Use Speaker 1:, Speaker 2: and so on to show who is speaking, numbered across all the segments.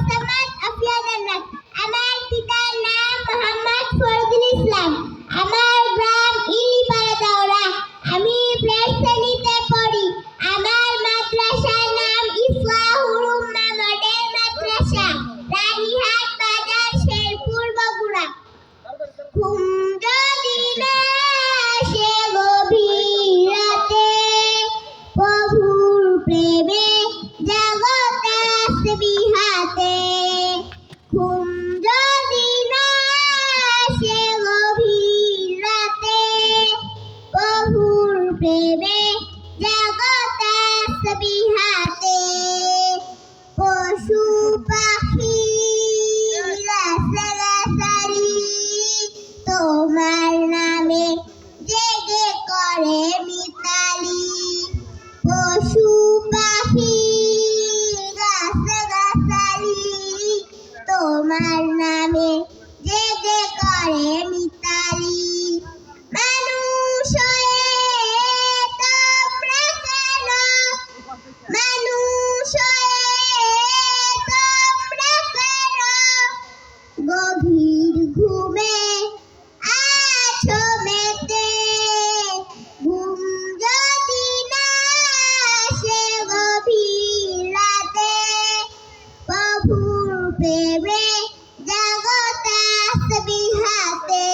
Speaker 1: মোসাম্মদ আফিয়া জান্নাত আমার পিতার নাম মোহাম্মদ ফরদুল ইসলাম। আমার গ্রাম ইলিপাড়া দাওরা। আমি প্রাইমারি শ্রেণীতে পড়ি। আমার মাদ্রাসার নাম ইফলাহুল উম্মাহ মডেল মাদ্রাসা। রানীহাট বাজার শেরপুর বগুড়া। আসে গভীর রাতে, প্রভুর প্রেমে প্রেমে জগতে আসবি হাতে। পশু গভীর ঘুমে আছো মেতে। ঘুম যদি না আসে গভীর রাতে প্রভুর প্রেমে জগৎ আসবি হাতে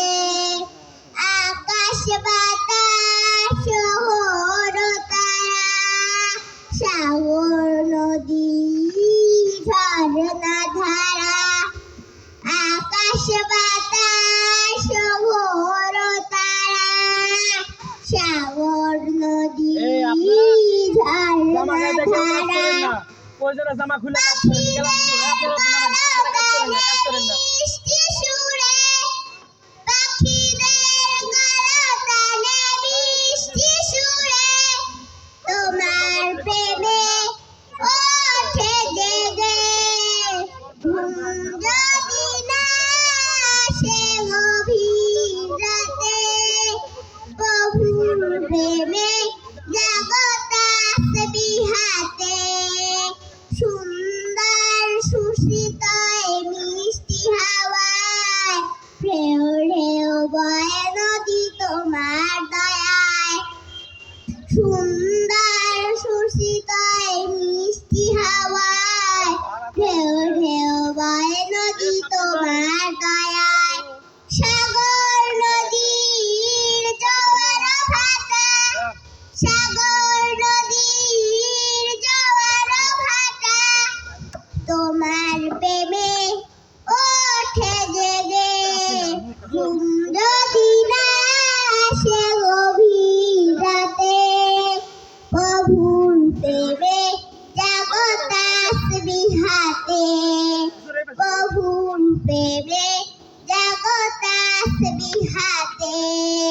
Speaker 1: আকাশ বাতাস শহর তারা, সাগর নদী ঝর্ণা
Speaker 2: প্রয়োজনে জামা খুলে কাজ করেন গেলাম আপনারা কাজ করেন না কাজ করেন না।
Speaker 1: মিষ্টি নদী তোমার দয়ায়। সুন্দর হাতে বহু প্রেমে জগতাস আসবি